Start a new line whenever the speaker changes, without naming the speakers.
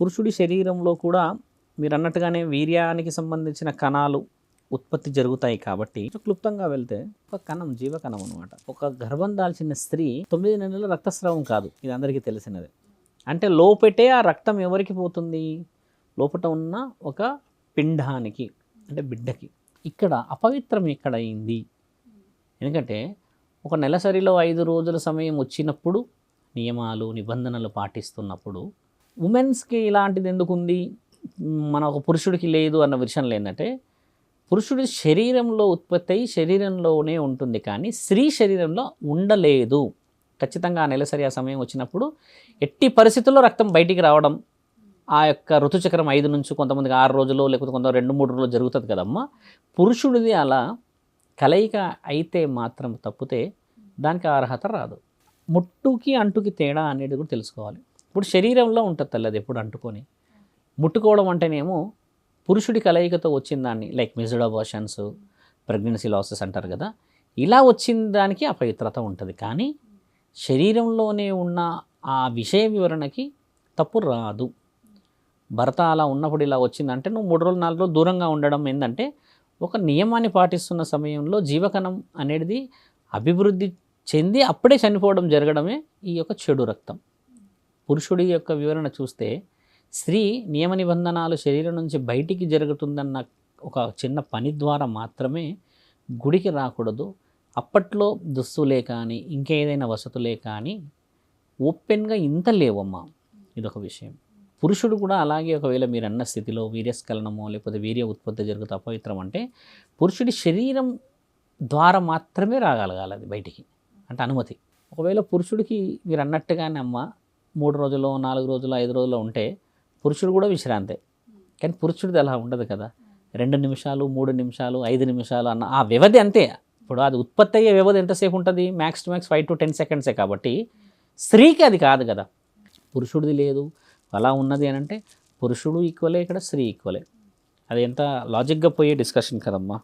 పురుషుడి శరీరంలో కూడా మీరు అన్నట్టుగానే వీర్యానికి సంబంధించిన కణాలు ఉత్పత్తి జరుగుతాయి కాబట్టి క్లుప్తంగా వెళ్తే ఒక కణం జీవకణం అనమాట ఒక గర్భం దాల్చిన స్త్రీ తొమ్మిది నెలల రక్తస్రావం కాదు ఇది అందరికీ తెలిసినదే. అంటే లోపటే ఆ రక్తం ఎవరికి పోతుంది? లోపట ఉన్న ఒక పిండానికి అంటే బిడ్డకి. ఇక్కడ అపవిత్రం ఎక్కడ అయింది ఎందుకంటే ఒక నెలసరిలో ఐదు రోజుల సమయం వచ్చినప్పుడు నియమాలు నిబంధనలు పాటిస్తున్నప్పుడు ఉమెన్స్కి ఇలాంటిది ఎందుకు ఉంది మన ఒక పురుషుడికి లేదు అన్న విషయంలో ఏంటంటే పురుషుడి శరీరంలో ఉత్పత్తి అయి శరీరంలోనే ఉంటుంది కానీ స్త్రీ శరీరంలో ఉండలేదు. ఖచ్చితంగా ఆ నెలసరి ఆ సమయం వచ్చినప్పుడు ఎట్టి పరిస్థితుల్లో రక్తం బయటికి రావడం ఆ యొక్క ఋతుచక్రం ఐదు నుంచి కొంతమందికి ఆరు రోజులు లేకపోతే కొంత రెండు మూడు రోజులు జరుగుతుంది కదమ్మా. పురుషుడిది అలా కలయిక అయితే మాత్రం తప్పితే దానికి అర్హత రాదు. ముట్టుకి అంటుకి తేడా అనేది కూడా తెలుసుకోవాలి. ఇప్పుడు శరీరంలో ఉంటుంది తల్లి అది ఎప్పుడు అంటుకొని. ముట్టుకోవడం అంటేనేమో పురుషుడి కలయికతో వచ్చిన దాన్ని like missed abortions pregnancy losses అంటారు కదా ఇలా వచ్చిన దానికి అపవిత్రత ఉంటుంది. కానీ శరీరంలోనే ఉన్న ఆ విషయ వివరణకి తప్పు రాదు. భర్త అలా ఉన్నప్పుడు ఇలా వచ్చిందంటే నువ్వు మూడు రోజులు నాలుగు రోజులు దూరంగా ఉండడం ఏంటంటే ఒక నియమాన్ని పాటిస్తున్న సమయంలో జీవకణం అనేది అభివృద్ధి చెంది అప్పుడే చనిపోవడం జరగడమే ఈ యొక్క చెడు రక్తం. పురుషుడి యొక్క వివరణ చూస్తే స్త్రీ నియమ నిబంధనలు శరీరం నుంచి బయటికి జరుగుతుందన్న ఒక చిన్న పని ద్వారా మాత్రమే గుడికి రాకూడదు. అప్పట్లో దుస్తులే కానీ ఇంకేదైనా వసతులే కానీ ఓపెన్గా ఇంత లేవమ్మా. ఇదొక విషయం. పురుషుడు కూడా అలాగే ఒకవేళ మీరు అన్న స్థితిలో వీర్యస్ఖలనమో లేకపోతే వీర్య ఉత్పత్తి జరుగుతూ అపవిత్రం అంటే పురుషుడి శరీరం ద్వారా మాత్రమే రాగలగాలి అది బయటికి. అంటే అనుమతి. ఒకవేళ పురుషుడికి మీరు అన్నట్టుగానే అమ్మ మూడు రోజులు నాలుగు రోజులు ఐదు రోజులు ఉంటే పురుషుడు కూడా విశ్రాంతే. కానీ పురుషుడిది అలా ఉండదు కదా. రెండు నిమిషాలు మూడు నిమిషాలు ఐదు నిమిషాలు అన్న ఆ వ్యవధి అంతే. ఇప్పుడు అది ఉత్పత్తి అయ్యే వ్యవధి ఎంతసేపు ఉంటుంది? Max to max five to ten సెకండ్సే కాబట్టి స్త్రీకి అది కాదు కదా. పురుషుడిది లేదు. అలా ఉన్నది అని అంటే పురుషుడు ఈక్వలే ఇక్కడ స్త్రీ ఈక్వలే అది ఎంత లాజిక్గా పోయే డిస్కషన్ కదమ్మా.